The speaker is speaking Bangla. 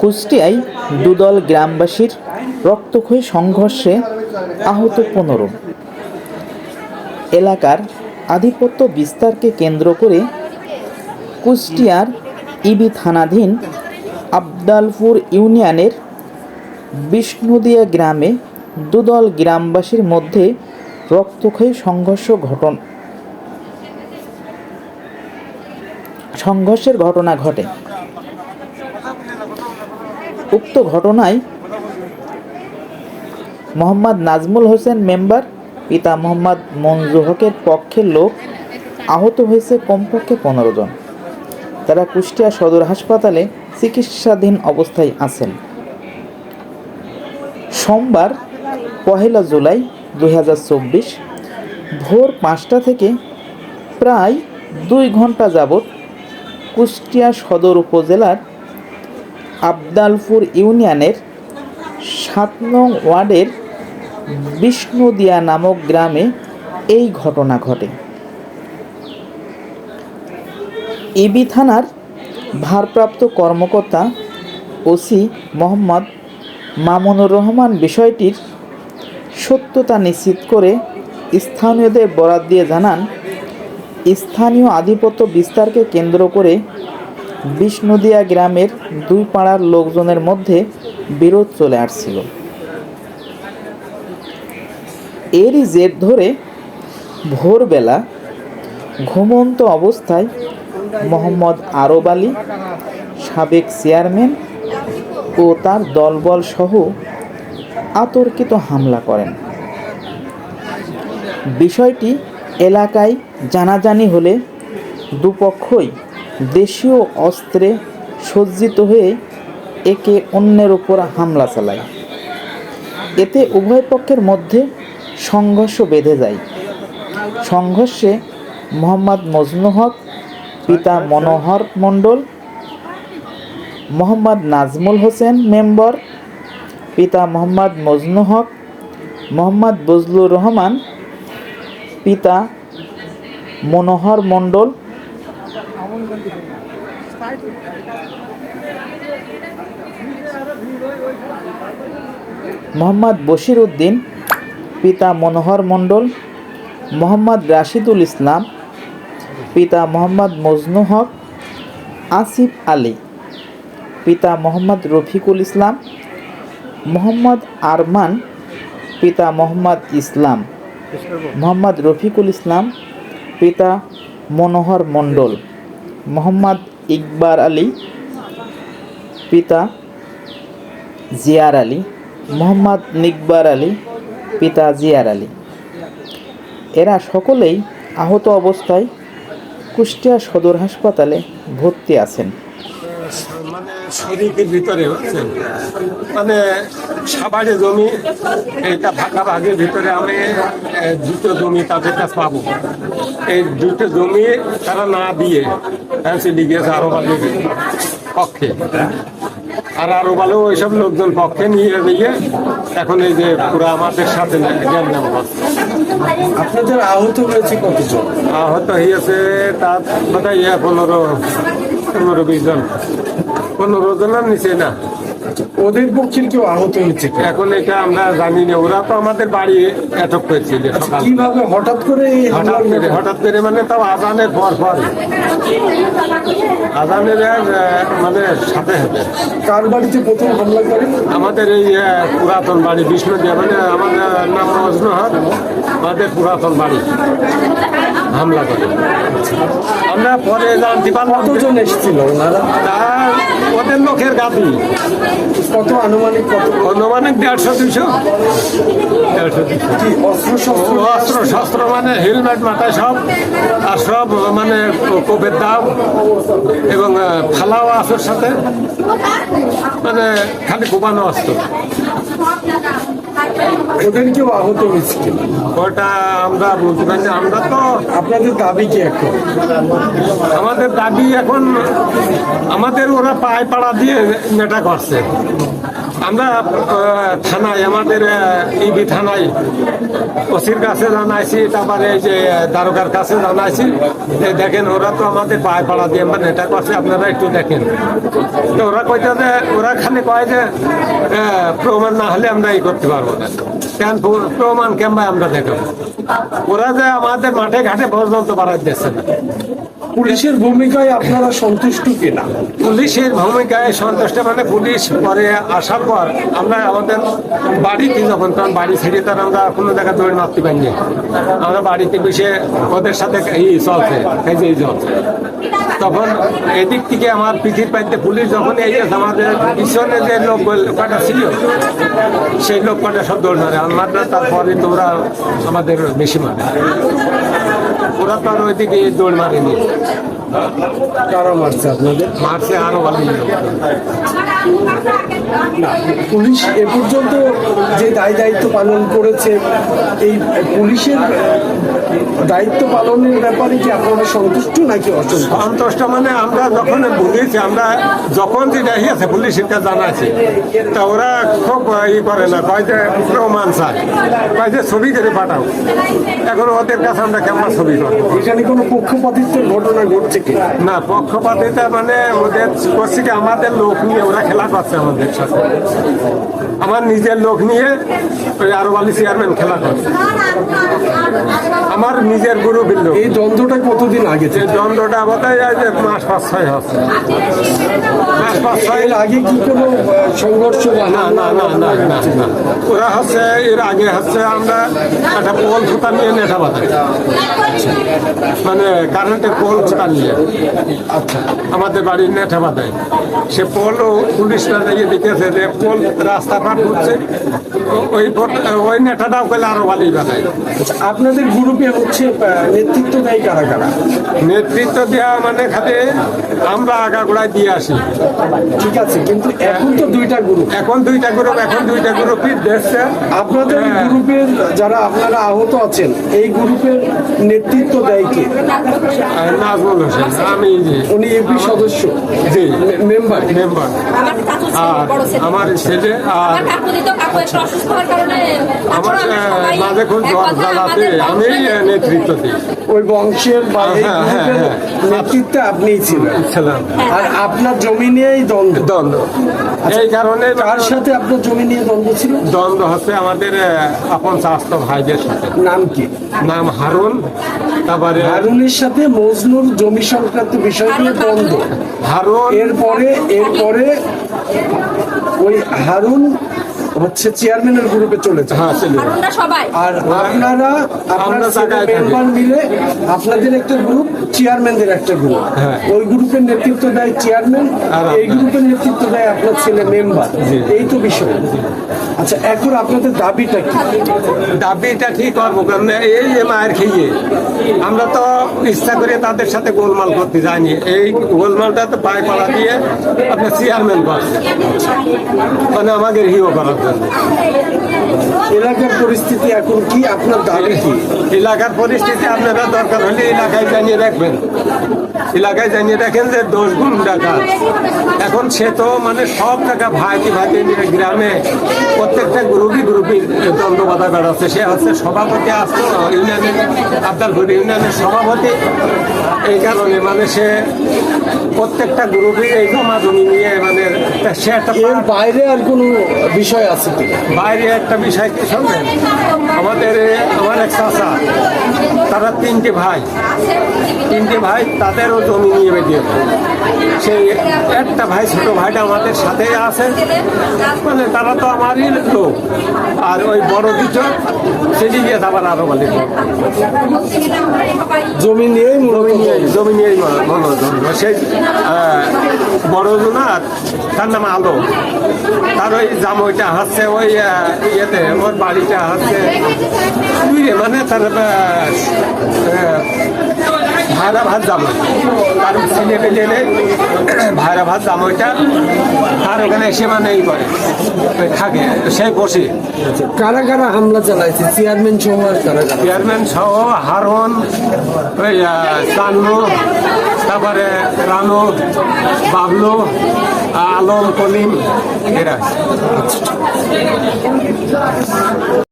কুষ্টিয়ায় দুদল গ্রামবাসীর রক্তক্ষয়ী সংঘর্ষে আহত পনেরো। এলাকার আধিপত্য বিস্তারকে কেন্দ্র করে কুষ্টিয়ার ইবি থানাধীন আবদালপুর ইউনিয়নের বিষ্ণুদিয়া গ্রামে দুদল গ্রামবাসীর মধ্যে রক্তক্ষয়ী সংঘর্ষ ঘটন সংঘর্ষের ঘটনা ঘটে। উক্ত ঘটনায় মোহাম্মদ নাজমুল হোসেন মেম্বার, পিতা মোহাম্মদ মঞ্জু হকের পক্ষের লোক আহত হয়েছে কমপক্ষে পনেরো জন। তারা কুষ্টিয়া সদর হাসপাতালে চিকিৎসাধীন অবস্থায় আছেন। সোমবার পহেলা জুলাই দুই হাজার চব্বিশ ভোর পাঁচটা থেকে প্রায় দুই ঘণ্টা যাবৎ কুষ্টিয়া সদর উপজেলার আবদালপুর ইউনিয়নের সাত নং ওয়ার্ডের বিষ্ণুদিয়া নামক গ্রামে এই ঘটনা ঘটে। ইবি থানার ভারপ্রাপ্ত কর্মকর্তা ওসি মোহাম্মদ মামুনুর রহমান বিষয়টির সত্যতা নিশ্চিত করে স্থানীয়দের বরাত দিয়ে জানান, স্থানীয় আধিপত্য বিস্তারকে কেন্দ্র করে বিষ্ণুদিয়া গ্রামের দুই পাড়ার লোকজনের মধ্যে বিরোধ চলে আসছিল। এরই জের ধরে ভোরবেলা ঘুমন্ত অবস্থায় মোহাম্মদ আরব আলী, সাবেক চেয়ারম্যান ও তার দলবল সহ আতর্কিত হামলা করেন। বিষয়টি এলাকায় জানাজানি হলে দুপক্ষই দেশীয় অস্ত্রে সজ্জিত হয়ে একে অন্যের উপর হামলা চালায়। এতে উভয় পক্ষের মধ্যে সংঘর্ষ বেঁধে যায়। সংঘর্ষে মোহাম্মদ মজনু হক, পিতা মনোহর মণ্ডল, মোহাম্মদ নাজমুল হোসেন মেম্বর, পিতা মোহাম্মদ মজনু হক, মোহাম্মদ বজলুর রহমান, পিতা মনোহর মণ্ডল মোহাম্মদ বশির উদ্দিন পিতা মনোহর মণ্ডল মোহাম্মদ রাশিদুল ইসলাম পিতা মোহাম্মদ মজনু হক আসিফ আলী পিতা মোহাম্মদ রফিকুল ইসলাম মোহাম্মদ আরমান পিতা মোহাম্মদ ইসলাম মোহাম্মদ রফিকুল ইসলাম পিতা মনোহর মণ্ডল। মোহাম্মদ ইকবার আলী, পিতা জিয়ার আলী, মোহাম্মদ নিকবার আলী, পিতা জিয়ার আলী। এরা সকলেই আহত অবস্থায় কুষ্টিয়া সদর হাসপাতালে ভর্তি আছেন। মানে শরীরের ভিতরে মানে সাবারে জমি এইটা ভাগা ভাগের ভিতরে আমি দুটো জমি তাদের কাছে পাবো। এই দুটো জমি তারা না দিয়ে গিয়েছে আরও ভালো পক্ষে। আর আরও ভালো ওইসব লোকজন পক্ষে নিয়ে নিয়ে এখন এই যে পুরো আমাদের সাথে হচ্ছে। আপনাদের আহত হয়েছে কতজন? আহত হয়েছে তার বোধ হয় পনেরো পনেরো বিশ জন। পনেরো জনের নিচে না। ওদের পক্ষের কেউ আহত হয়েছে এখন এটা আমরা জানি না। ওরা তো আমাদের বাড়ি করেছিল কীভাবে হঠাৎ করে এই হঠাৎ করে হঠাৎ করে মানে তাও আজানের পর পর। আজানের মানে সাথে সাথে। কার বাড়িতে প্রথম হামলা করে? আমাদের এই পুরাতন বাড়ি বিষ্ণু মানে আমাদের নাম আমাদের পুরাতন বাড়ি। হামলা করে। আমরা পরে জানতে পারলাম। কতজন এসেছিল ওনারা? ওদের লোকের গাদি কত আনুমানিক কত? অনুমানিক দেড়শো দুশো অস্ত্র শস্ত্র মানে হেলমেট মাথায় সব আর সব মানে কোপের দাম এবং থালাও আছে সাথে। মানে খালি কোপানো অস্ত্র। ওদের কেউ আহত হয়েছে ওটা আমরা বলতে পারি আমরা তো আপনাদের দাবি কি এখন? আমাদের দাবি এখন আমাদের ওরা পায়ে পাড়া দিয়ে মেটা করছে। আমরা থানায়, আমাদের ইবি থানায়, ওসির কাছে জানাইছি, তারপরে এই যে দারোগার কাছে জানাইছি, যে দেখেন, ওরা তো আমাদের পায়ে পাড়া দিয়ে আমরা এটা করছে, আপনারা একটু দেখেন। তো ওরা কইতে যে, ওরা খালি কয় যে প্রমাণ না হলে আমরা এই করতে পারব না। কেন প্রমাণ কেমন আমরা দেখাবো? ওরা যে আমাদের মাঠে ঘাটে পর্যন্ত বাড়াই দিচ্ছে না পুলিশের ভূমিকায় আপনারা সন্তুষ্ট কিনা? পুলিশের ভূমিকায় সন্তুষ্ট মানে পুলিশ পরে আসার পর আমরা আমাদের বাড়িতে যখন তখন বাড়ি ছেড়ে তার আমরা কোনো জায়গায় দৌড় মারতে পারিনি আমরা বাড়িতে বসে ওদের সাথে চলছে, এই চলছে। তখন এদিক থেকে আমার পিঠির পাইতে পুলিশ যখন এই আমাদের পিছনে যে লোক কটা ছিল, সেই লোক কটা সব দৌড় মারে। আমার তারপরে তোমরা আমাদের বেশি মারে ওরা তো আর ওইদিকে দৌড় মারেনি। কারা মারছে আপনাদের? মারছে আরও ভালো। না পুলিশ এ পর্যন্ত যে দায় দায়িত্ব পালন করেছে এই পুলিশের দায়িত্ব পালনের ব্যাপারে কি আপনারা সন্তুষ্ট নাকি অসন্তুষ্ট? সন্তুষ্ট মানে আমরা যখন বুঝেছি আমরা যখন যেটা হয়েছে পুলিশের কাছে জানাচ্ছি তা ওরা খুব ই করে না কয় যে প্রমাণ চায় কয় যে ছবি করে পাঠাও। এখন ওদের কাছে আমরা কেমন ছবি করব? এখানে কোনো পক্ষপাতিত্বের ঘটনা ঘটছে কি? না পক্ষপাতিতা মানে ওদের করছে কি আমাদের লোক নিয়ে ওরা খেলা করছে আমাদের। সাথে আমার নিজের লোক নিয়ে ওই আরও বালি চেয়ারম্যান খেলা করছে আমার নিজের গ্রুপের লোক। এই দ্বন্দ্বটা কতদিন আগে যে থেকে? দ্বন্দ্বটা আজ মাস পাঁচ ছয় হচ্ছে। মাস পাঁচ ছয় এর আগে কি কোনো সংঘর্ষ না না না না না না। ওরা হচ্ছে এর আগে হচ্ছে আমরা একটা পোল ফুটা নিয়ে নেশা বাঁধাই মানে কারেন্টের পোল ফুটা নিয়ে। আচ্ছা আমাদের বাড়ির নেঠা বাঁধাই সে পোলও পুলিশরা দেখে দেখেছে যে পোল রাস্তা পার করছে ওই ওই নেঠাটাও করলে আরও বালি বাঁধাই আপনাদের গ্রুপে হচ্ছে নেতৃত্ব দেয় কারা কারা? নেতৃত্ব দেওয়া মানে খাতে আমরা আগাগোড়ায় দিয়ে আসি। ঠিক আছে কিন্তু এখন তো দুইটা গ্রুপ। এখন দুইটা গ্রুপ এখন দুইটা গ্রুপই দেখছে। আপনাদের হ্যাঁ। গ্রুপের যারা আপনারা আহত আছেন এই গ্রুপের নেতৃত্ব দেয় কে? নাজমুল হোসেন আমি উনি এপি সদস্য জি। মেম্বার। মেম্বার। আর। আমার ছেলে আর আমার মাঝে খুব জ্বালাতে আমি নেতৃত্ব দিই। ওই বংশের হ্যাঁ, হ্যাঁ, হ্যাঁ। নেতৃত্বে আপনিই ছিলেন। আর আপনার জমি নিয়েই দ্বন্দ্ব। দ্বন্দ্ব এই কারণে কার সাথে আপনার জমি নিয়ে দ্বন্দ্ব ছিল? দ্বন্দ্ব হচ্ছে আমাদের আপন স্বাস্থ্য ভাইদের সাথে। নাম কি? নাম হারুন তারপরে হারুনের সাথে মজনুর জমি সংক্রান্ত বিষয় নিয়ে দ্বন্দ্ব। হারুন এরপরে এরপরে ওই হারুন হচ্ছে চেয়ারম্যানের গ্রুপে চলেছে হ্যাঁ ছিল আর আপনারা আপনারা। মেম্বার মিলে আপনাদের একটা গ্রুপ চেয়ারম্যানদের একটা গ্রুপ হ্যাঁ। ওই গ্রুপের নেতৃত্ব দেয় চেয়ারম্যান আর এই গ্রুপের নেতৃত্ব দেয় আপনার ছেলে মেম্বার। এই তো বিষয়। আচ্ছা এখন আপনাদের দাবিটা কি? দাবিটা ঠিক করব কারণ এই যে মায়ের খেয়ে আমরা তো ইচ্ছা করে তাদের সাথে গোলমাল করতে যাইনি। এই গোলমালটা তো পায়ে পাড়া দিয়ে আপনার চেয়ারম্যান করছে মানে আমাদের হিও করার 哎，对 এলাকার পরিস্থিতি এখন কি? আপনার দাবি কি? এলাকার পরিস্থিতি আপনারা দরকার হলে এলাকায় জানিয়ে রাখবেন। এলাকায় জানিয়ে রাখেন যে দশ গুণ টাকা এখন সে তো মানে সব টাকা ভাইটি ভাইটি নিয়ে গ্রামে প্রত্যেকটা গ্রুপই গ্রুপই দ্বন্দ্ব বাধা বেড়াচ্ছে সে হচ্ছে সভাপতি আসতো ইউনিয়নের আবদালপুর ইউনিয়নের সভাপতি। এই কারণে মানে সে প্রত্যেকটা গ্রুপই এই জমা জমি নিয়ে মানে সে একটা বাইরে আর কোনো বিষয় আছে বাইরে একটা বিষয় কি শুনবেন আমাদের আমার এক চাচা, তারা তিনটে ভাই। তিনটে ভাই তাদেরও জমি নিয়ে বেরিয়ে সেই একটা ভাই, ছোট ভাইটা আমাদের সাথে আছে। মানে তারা তো আমারই লোক। আর ওই বড় দুটো সেদিকে আবার আরও বলে জমি নিয়েই জমি নিয়ে জমি নিয়েই মনে- মনোরঞ্জন। সেই বড় জোনার তার নাম আলো। তার ওই জামইটা হাসছে, ওই ইয়েতে, ওর বাড়িটা হাসছে। মানে তার ভাইরা ভাত জামো। তার ছেলে পেলে নেই ভাইরা ভাত জামোটা আর ওখানে এসে মানে ই করে থাকে সে বসে। কারা কারা হামলা চালাইছে? চেয়ারম্যান সহ কারা চেয়ারম্যান সহ হারন ওই চান্নু তারপরে রানু বাবলু আলম কলিম এরা।